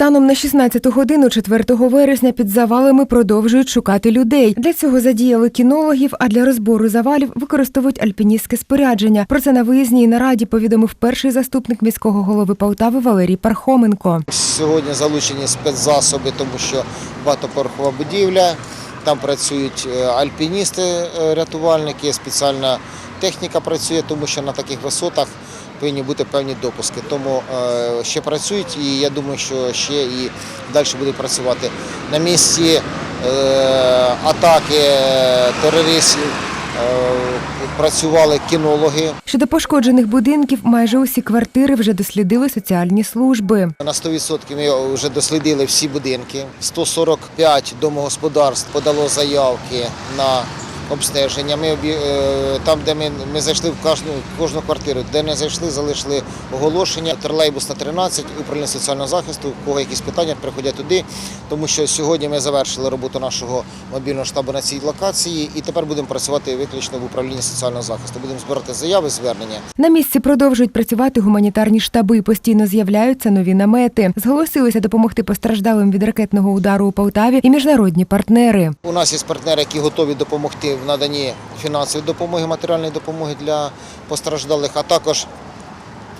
Станом на 16 годину 4 вересня під завалами продовжують шукати людей. Для цього задіяли кінологів, а для розбору завалів використовують альпіністське спорядження. Про це на виїзній нараді повідомив перший заступник міського голови Полтави Валерій Пархоменко. Сьогодні залучені спецзасоби, тому що багатоповерхова будівля. Там працюють е, альпіністи, е, спеціальна техніка працює, тому що на таких висотах повинні бути певні допуски. Тому е, ще працюють і я думаю, що ще і далі будуть працювати. На місці атаки терористів працювали кінологи. Щодо пошкоджених будинків, майже усі квартири вже дослідили соціальні служби. На 100% ми вже дослідили всі будинки. 145 домогосподарств подало заявки на обстеження. Ми е, там, де ми, ми зайшли в кожну, кожну квартиру, де не зайшли, залишили оголошення. Тролейбус на 13, управління соціального захисту. У кого якісь питання, приходять туди. Тому що сьогодні ми завершили роботу нашого мобільного штабу на цій локації, і тепер будемо працювати виключно в управлінні соціального захисту. Будемо збирати заяви, звернення. На місці продовжують працювати гуманітарні штаби. Постійно з'являються нові намети. Зголосилися допомогти постраждалим від ракетного удару у Полтаві і міжнародні партнери. У нас є партнери, які готові допомогти в наданні фінансової допомоги, матеріальної допомоги для постраждалих. А також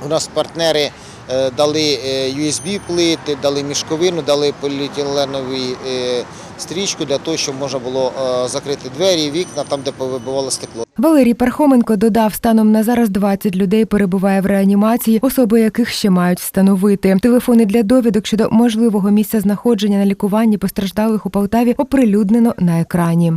у нас партнери е, дали е, USB-плити, дали мішковину, дали поліетиленову е, стрічку для того, щоб можна було закрити двері, вікна там, де повибивало стекло. Валерій Пархоменко додав, станом на зараз 20 людей перебуває в реанімації, особи яких ще мають встановити. Телефони для довідок щодо можливого місця знаходження на лікуванні постраждалих у Полтаві оприлюднено на екрані.